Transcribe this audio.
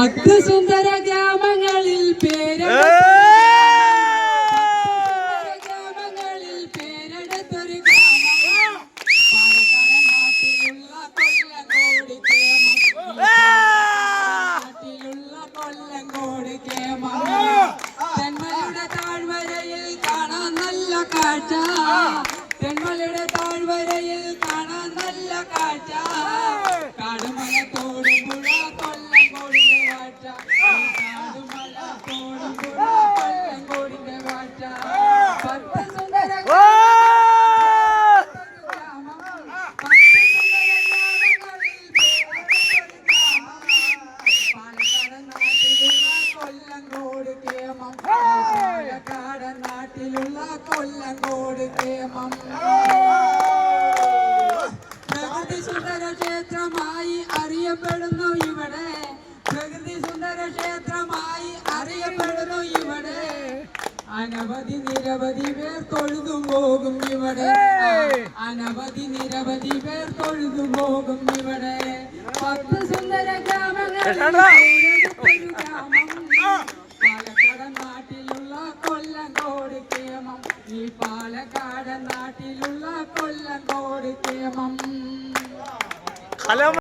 പത്ത് സുന്ദര ഗ്രാമങ്ങളിൽ പേര ഗ്രാമങ്ങളിൽ പേരെടുത്തൊരു നാട്ടിലുള്ള കൊല്ലങ്കോട് കേമം. തെന്മലയുടെ താഴ്വരയിൽ കാണാൻ നല്ല കാഴ്ച. തെന്മലയുടെ താഴ്വരയിൽ കാണാൻ നല്ല കാഴ്ച. നാട്ടിലുള്ള കൊല്ലങ്കോട് കേമം. പ്രകൃതി സുന്ദര ക്ഷേത്രമായി അറിയപ്പെടുന്നു ഇവിടെ. അനവധി നിരവധി പേർ തൊഴുതു പോകും ഇവിടെ. അനവധി നിരവധി പേർ തൊഴുതു പോകും ഇവിടെ. പത്ത് സുന്ദര ഗ്രാമങ്ങളിൽ പാലക്കാടൻ പാലക്കാട് നാട്ടിലുള്ള കൊല്ലങ്കോട് കേമം ഈ പാലക്കാട് നാട്ടിലുള്ള കൊല്ലങ്കോട് കേമം